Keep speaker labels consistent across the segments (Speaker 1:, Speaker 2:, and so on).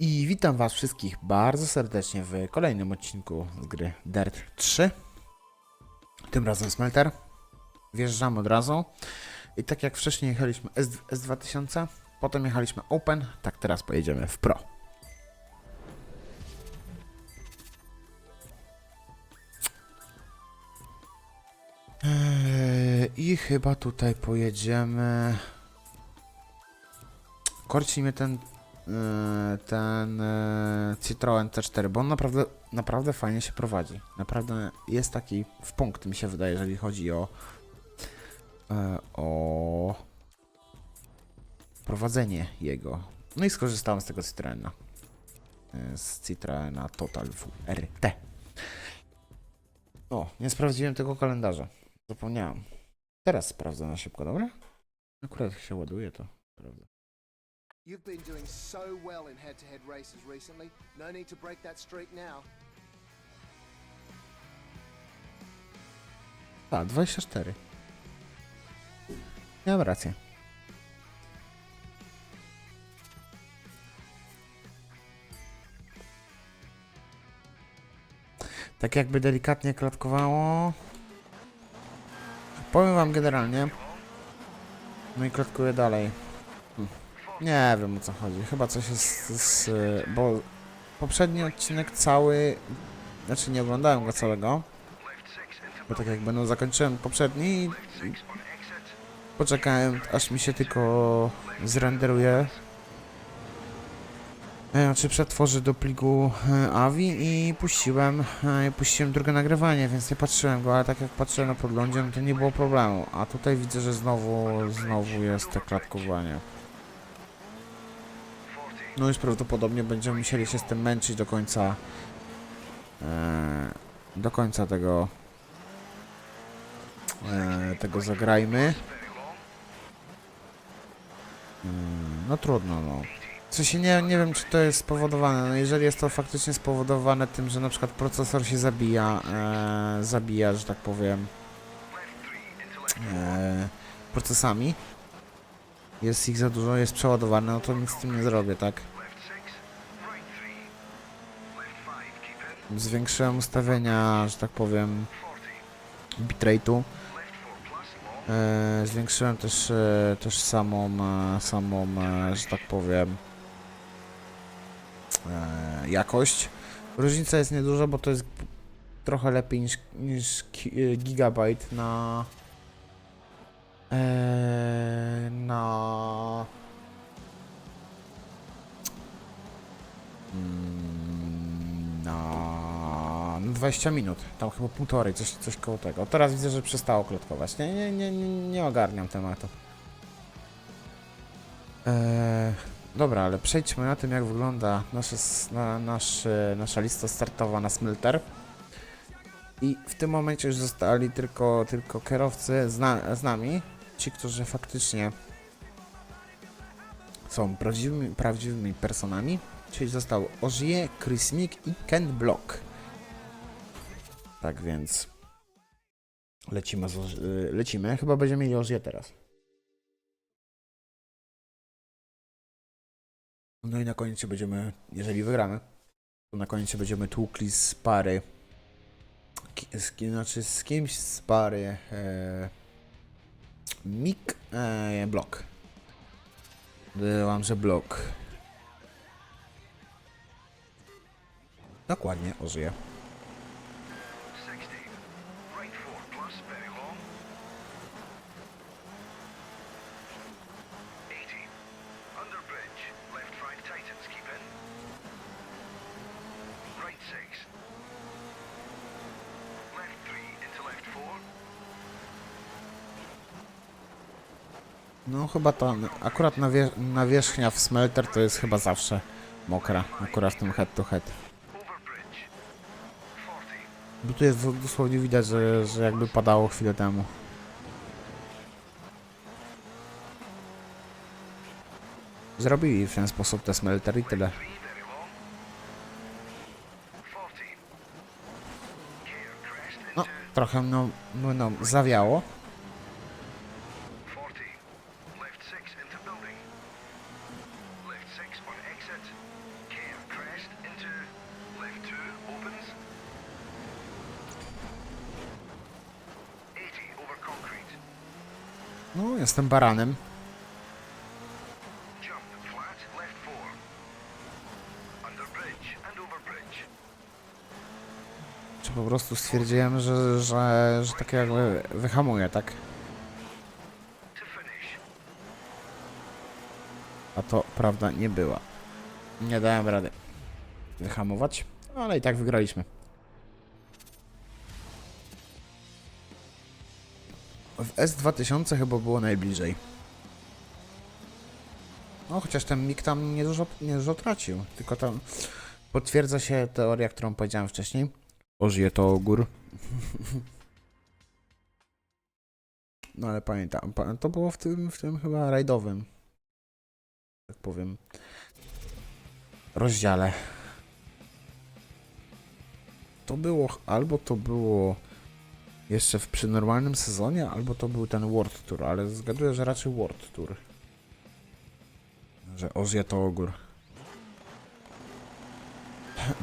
Speaker 1: I witam was wszystkich bardzo serdecznie w kolejnym odcinku z gry Dirt 3. Tym razem Smelter. Wjeżdżamy od razu. I tak jak wcześniej jechaliśmy S S2000, potem jechaliśmy Open, tak teraz pojedziemy w Pro. Eee, I chyba tutaj pojedziemy. Korci mnie ten ten e, Citroen C4, bo on naprawdę, naprawdę fajnie się prowadzi. Naprawdę jest taki w punkt, mi się wydaje, jeżeli chodzi o e, o prowadzenie jego. No i skorzystałem z tego Citroena. E, Z Citroena Total WRT. O, nie sprawdziłem tego kalendarza. Zapomniałem. Teraz sprawdzę na szybko, dobra? Akurat się ładuje, to prawda.
Speaker 2: You've been doing so well in head-to-head races recently. No need to break that streak now.
Speaker 1: A, 24. Miałem rację. Tak jakby delikatnie klatkowało. Powiem wam generalnie. No i klatkuję dalej. Nie wiem o co chodzi. Chyba coś jest z... Bo poprzedni odcinek cały... Znaczy nie oglądałem go całego. Bo tak jak będą zakończyłem poprzedni i poczekałem aż mi się tylko zrenderuje e, znaczy przetworzy do pliku e, AVI i puściłem e, puściłem drugie nagrywanie, więc nie patrzyłem go, ale tak jak patrzyłem na podglądzie, no to nie było problemu. A tutaj widzę, że znowu znowu jest te klatkowanie. No już prawdopodobnie będziemy musieli się z tym męczyć do końca e, do końca tego e, tego zagrajmy. Mm, No trudno, no. W sensie nie, nie wiem, czy to jest spowodowane. No jeżeli jest to faktycznie spowodowane tym, że na przykład procesor się zabija, e, zabija, że tak powiem, e, procesami, jest ich za dużo, jest przeładowane, no to nic z tym nie zrobię, tak? Zwiększyłem ustawienia, że tak powiem, bitrate'u. E, zwiększyłem też, e, też samą, e, samą, że tak powiem, jakość. Różnica jest nieduża, bo to jest trochę lepiej niż, niż gigabyte na e, na mm, na na 20 minut, tam chyba półtorej, coś, coś koło tego. Teraz widzę, że przestało klatkować. Nie, nie, nie, nie, nie ogarniam tematu. Eee, dobra, ale przejdźmy na tym, jak wygląda nasze, na, nasz, nasza lista startowa na Smelter. I w tym momencie już zostali tylko, tylko kierowcy z nami, ci, którzy faktycznie są prawdziwymi, prawdziwymi personami. Czyli został Ogier, Chris Mick i Ken Block. Tak więc lecimy, z, y, lecimy. Chyba będziemy mieli Ogier teraz. No i na koniec będziemy, jeżeli wygramy, to na koniec będziemy tłukli z pary, z, znaczy z kimś z pary e, Mick e, Block. Byłam, że Block. Dokładnie, ożyje. No chyba to, akurat nawie, nawierzchnia w smelter to jest chyba zawsze mokra, akurat w tym head to head. Bo tu jest dosłownie widać, że, że jakby padało chwilę temu. Zrobili w ten sposób te smelter i tyle. No, trochę no, no zawiało.
Speaker 3: Over bridge.
Speaker 1: Czy po prostu stwierdziłem, że, że, że tak jakby wyhamuję, tak? A to prawda nie była. Nie dałem rady wyhamować, ale i tak wygraliśmy. W S2000 chyba było najbliżej. No, chociaż ten mik tam niedużo, niedużo tracił. Tylko tam potwierdza się teoria, którą powiedziałem wcześniej. Ożyje to ogór. No ale pamiętam, pa- to było w tym, w tym chyba rajdowym tak powiem, rozdziale. To było, albo to było jeszcze w przy normalnym sezonie, albo to był ten World Tour, ale zgaduję, że raczej World Tour. Że Ozja to ogór.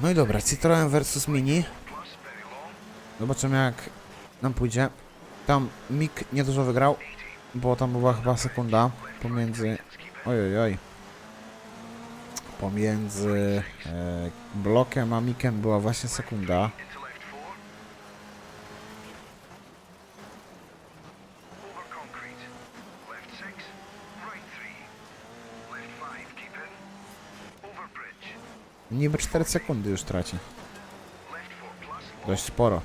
Speaker 1: No i dobra, Citroen versus Mini. Zobaczymy jak nam pójdzie. Tam Mik niedużo wygrał, bo tam była chyba sekunda pomiędzy... Oj, oj. Pomiędzy e, blokiem a Mikiem była właśnie sekunda. Niby 4 sekundy już traci. Dość sporo.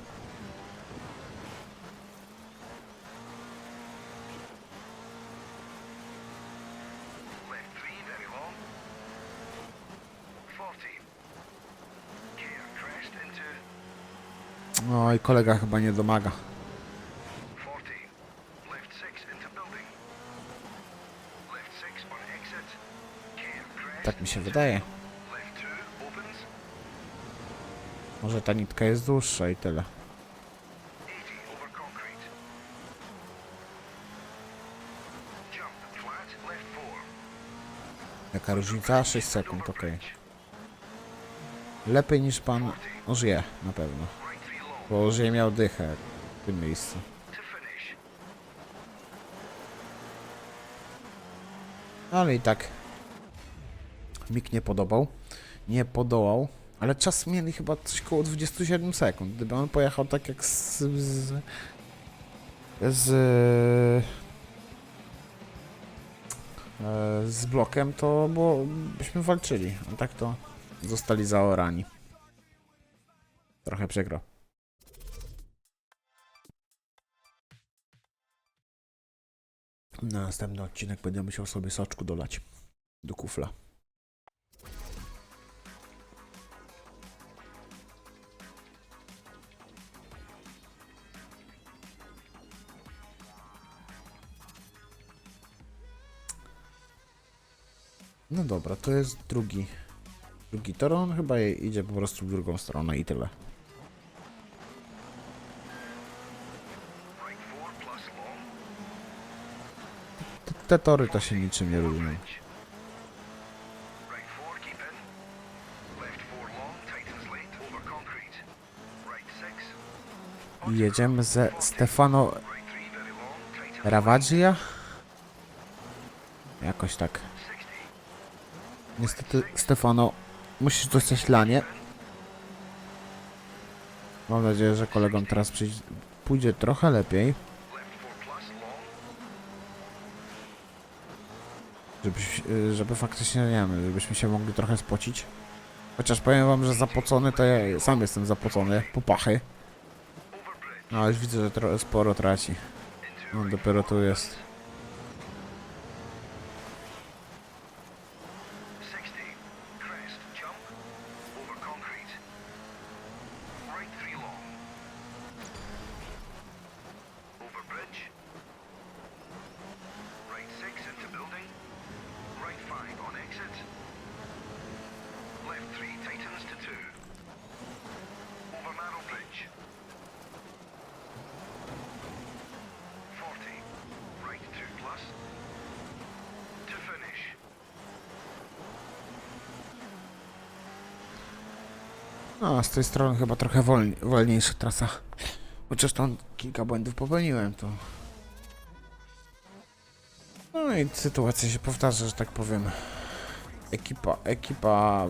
Speaker 1: No i kolega chyba nie domaga.
Speaker 3: 40. Left 6 into building. Left 6 on exit. Care crest.
Speaker 1: Tak mi się wydaje. Może ta nitka jest dłuższa i tyle.
Speaker 3: 80 over concrete. Jump flat left 4.
Speaker 1: Jaka różnica? 6 sekund, okej. Lepiej niż pan Ożyje, na pewno.
Speaker 3: Right 3 long.
Speaker 1: Bo Ożyje miał dychę w tym miejscu. Ale i tak Mik nie podobał. Nie podołał. Ale czas mieli chyba coś koło 27 sekund. Gdyby on pojechał tak jak z... z, z e, z blokiem, to byśmy walczyli. A tak to zostali zaorani. Trochę przykro. Na następny odcinek będę musiał sobie soczku dolać do kufla. No dobra, to jest drugi. Drugi tor, on chyba idzie po prostu w drugą stronę i tyle.
Speaker 3: Right 4 plus long.
Speaker 1: Te, te tory to się niczym nie różnią.
Speaker 3: Bridge. Right 4 keep in. Left 4 long tightens late over concrete. Right 6.
Speaker 1: I jedziemy ze Stefano
Speaker 3: Right 3 very long tightens
Speaker 1: Ravaggia? Jakoś tak.
Speaker 3: 60.
Speaker 1: Niestety, Stefano, musisz dostać lanie. Mam nadzieję, że kolegom teraz pójdzie trochę lepiej,
Speaker 3: Left 4 plus long.
Speaker 1: żeby, żeby faktycznie, nie wiem, żebyśmy się mogli trochę spocić. Chociaż powiem wam, że zapocony to ja sam jestem zapocony, po pachy.
Speaker 3: Over bridge.
Speaker 1: No już widzę, że sporo traci.
Speaker 3: Right
Speaker 1: dopiero tu jest. A z tej strony chyba trochę wolni, wolniejsza trasa. Chociaż tam kilka błędów popełniłem, to... No i sytuacja się powtarza, że tak powiem. Ekipa, ekipa,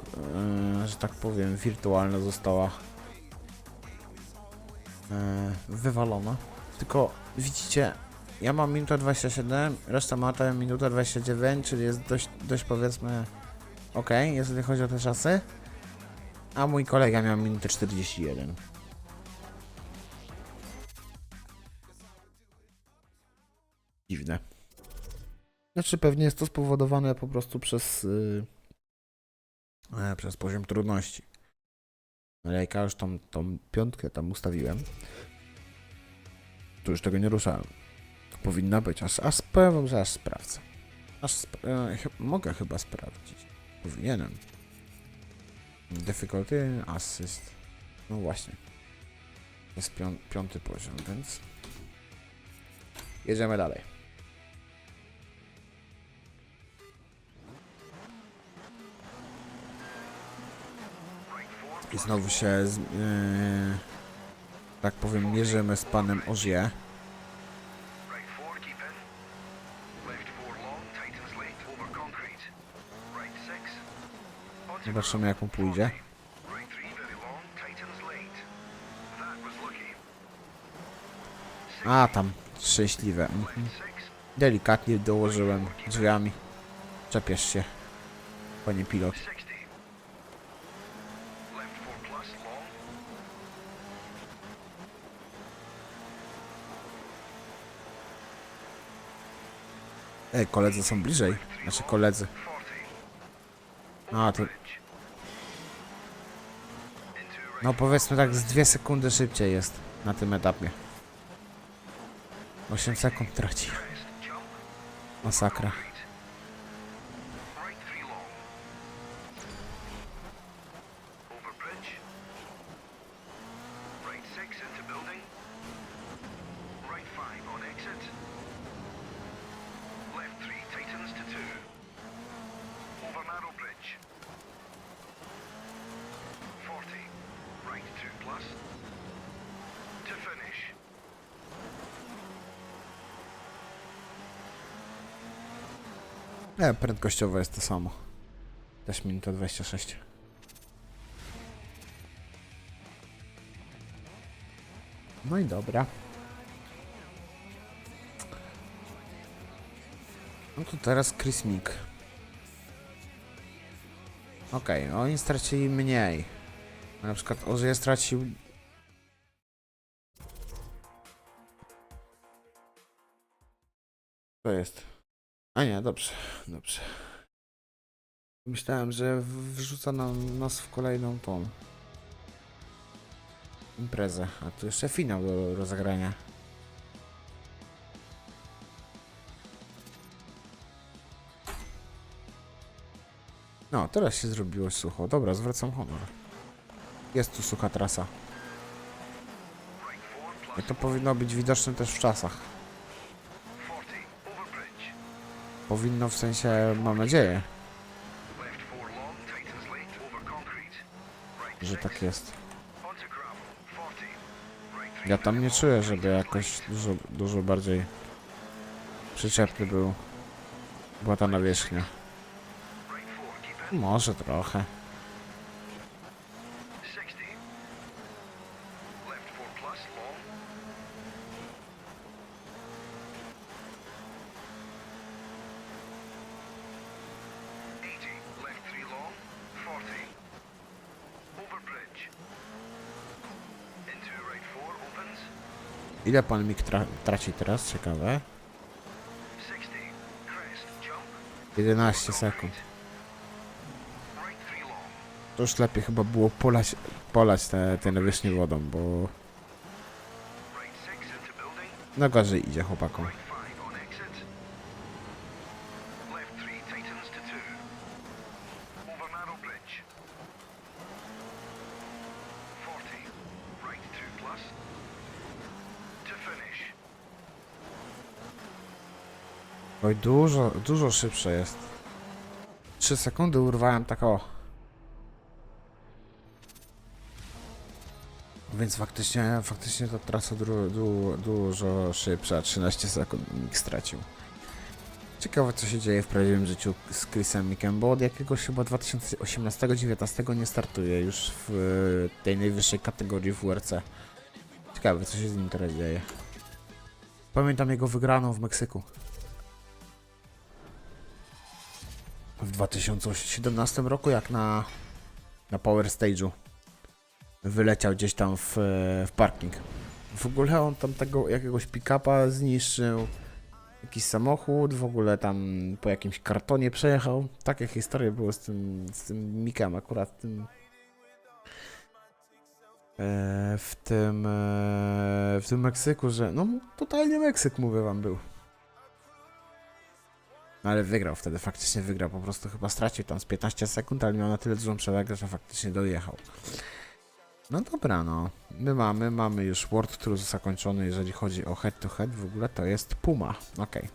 Speaker 1: yy, że tak powiem, wirtualna została yy, wywalona. Tylko widzicie, ja mam minutę 27, reszta ma tę minutę 29, czyli jest dość, dość powiedzmy ok, jeżeli chodzi o te czasy. A mój kolega miał minutę 41. Dziwne. Znaczy pewnie jest to spowodowane po prostu przez yy, przez poziom trudności. Ale jak ja już tą, tą piątkę tam ustawiłem, to już tego nie ruszałem. Powinna być, aż, aż powiem, że aż sprawdzę. Aż sp e, mogę chyba sprawdzić. Powinienem. Difficulty, assist. No właśnie. Jest pią piąty poziom, więc... Jedziemy dalej. I znowu się, yy, tak powiem, mierzymy z panem Ozie.
Speaker 3: That was lucky.
Speaker 1: A, tam, szczęśliwe. Mhm. Delikatnie dołożyłem drzwiami. Czepiesz się, panie pilot.
Speaker 3: 60. Left four plus, long.
Speaker 1: Ej, koledzy są bliżej. Znaczy koledzy.
Speaker 3: 40.
Speaker 1: A, to... No powiedzmy tak z dwie sekundy szybciej jest na tym etapie. 8 sekund traci. Masakra. Nie, prędkościowo jest to samo. Też minuta 26. No i dobra. No to teraz Chris Mick. Okej, oni stracili mniej. Na przykład Ozie stracił... To jest. A nie, dobrze, dobrze. Myślałem, że wrzuca nam nas w kolejną tą imprezę, a tu jeszcze finał do rozegrania. No, teraz się zrobiło sucho. Dobra, zwracam honor. Jest tu sucha trasa. I to powinno być widoczne też w czasach. Powinno w sensie, mam nadzieję, że tak jest.
Speaker 3: Onto gravel, 40. Right three,
Speaker 1: Ja tam nie czuję, żeby jakoś dużo, dużo bardziej przyczepny był. Była ta nawierzchnia. Może trochę. Ile pan mi tra traci teraz? Ciekawe.
Speaker 3: 60. Crest, jump.
Speaker 1: 11 sekund. To już lepiej chyba było polać, polać te, te nawierzchnie wodą, bo no gorzej idzie chłopakom. Oj, dużo, dużo szybsze jest. 3 sekundy urwałem tak o. Więc faktycznie, faktycznie ta trasa du, du, dużo szybsza. 13 sekund nikt stracił. Ciekawe, co się dzieje w prawdziwym życiu z Chrisem Mickiem, bo od jakiegoś chyba 2018-2019 nie startuje już w e, tej najwyższej kategorii WRC. Ciekawe, co się z nim teraz dzieje. Pamiętam jego wygraną w Meksyku. W 2017 roku, jak na, na Power Stage'u wyleciał gdzieś tam w, w parking. W ogóle on tam tego jakiegoś pick-upa zniszczył, jakiś samochód, w ogóle tam po jakimś kartonie przejechał. Takie historie były z tym, z tym Mikem akurat tym e, w tym e, w tym Meksyku, że no totalnie Meksyk mówię wam był. No ale wygrał wtedy, faktycznie wygrał, po prostu chyba stracił tam z 15 sekund, ale miał na tyle dużą przewagę, że faktycznie dojechał. No dobra, no. My mamy, mamy już World Tour zakończony, jeżeli chodzi o head to head, w ogóle to jest Puma, okej.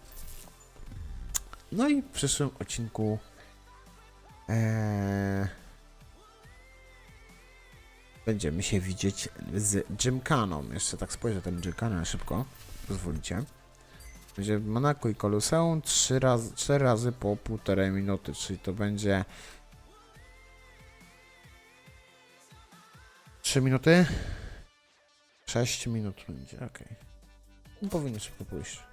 Speaker 1: No i w przyszłym odcinku eee, będziemy się widzieć z Gymkaną. Jeszcze tak spojrzę ten Gymkanę szybko, pozwolicie. Będzie Monaco i Koloseum trzy razy, trzy razy po półtorej minuty, czyli to będzie 3 minuty? 6 minut będzie, okej. No, powinno szybko pójść.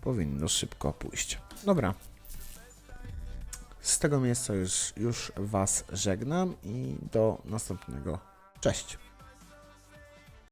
Speaker 1: Powinno szybko pójść. Dobra. Z tego miejsca już, już Was żegnam i do następnego. Cześć.